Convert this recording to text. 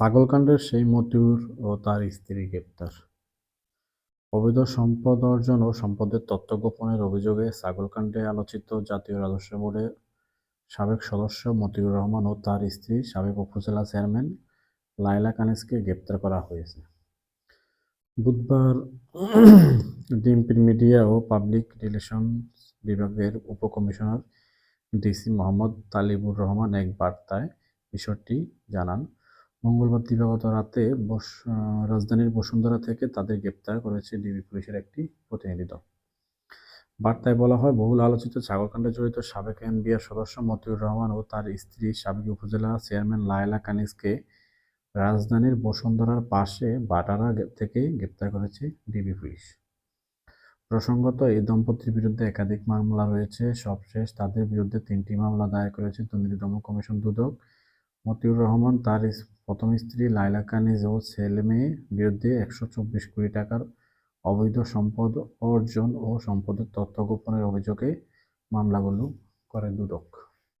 ছাগলকাণ্ডের সেই মতিউর ও তার স্ত্রী গ্রেপ্তার। অবৈধ সম্পদ অর্জন ও সম্পদের তথ্য গোপনের অভিযোগে ছাগলকাণ্ডে আলোচিত জাতীয় রাজস্ব বোর্ডের সাবেক সদস্য মতিউর রহমান ও তার স্ত্রী সাবেক উপজেলা চেয়ারম্যান লায়লা কানিজকে গ্রেপ্তার করা হয়েছে। বুধবার ডিএমপির মিডিয়া ও পাবলিক রিলেশনস বিভাগের উপকমিশনার ডিসি মোহাম্মদ তালিবুর রহমান এক বার্তায় বিষয়টি জানান। মঙ্গলবার দিবাগত রাতে রাজধানীর বসুন্ধরা থেকে তাদের গ্রেপ্তার করেছে ডিবি পুলিশের একটি প্রতিনিধি দল। বার্তায় বলা হয়, বহুল আলোচিত ছাগলকাণ্ডে জড়িত সাবেক এনবিআর সদস্য মতিউর রহমান ও তার স্ত্রী সাবেক উপজেলা চেয়ারম্যান লায়লা কানিজকে রাজধানীর বসুন্ধরার পাশে বাটারা থেকে গ্রেপ্তার করেছে ডিবি পুলিশ। প্রসঙ্গত এই দম্পতির বিরুদ্ধে একাধিক মামলা রয়েছে। সবশেষ তাদের বিরুদ্ধে তিনটি মামলা দায়ের করেছে দুর্নীতি দমন কমিশন দুদক মতিউর রহমান, তার প্রথম স্ত্রী লায়লা কানিজ ও ছেলে মেয়ে বিরুদ্ধে একশো চব্বিশ কোটি টাকার অবৈধ সম্পদ অর্জন ও সম্পদের তথ্য গোপনের অভিযোগে মামলাগুলো করে দুদক।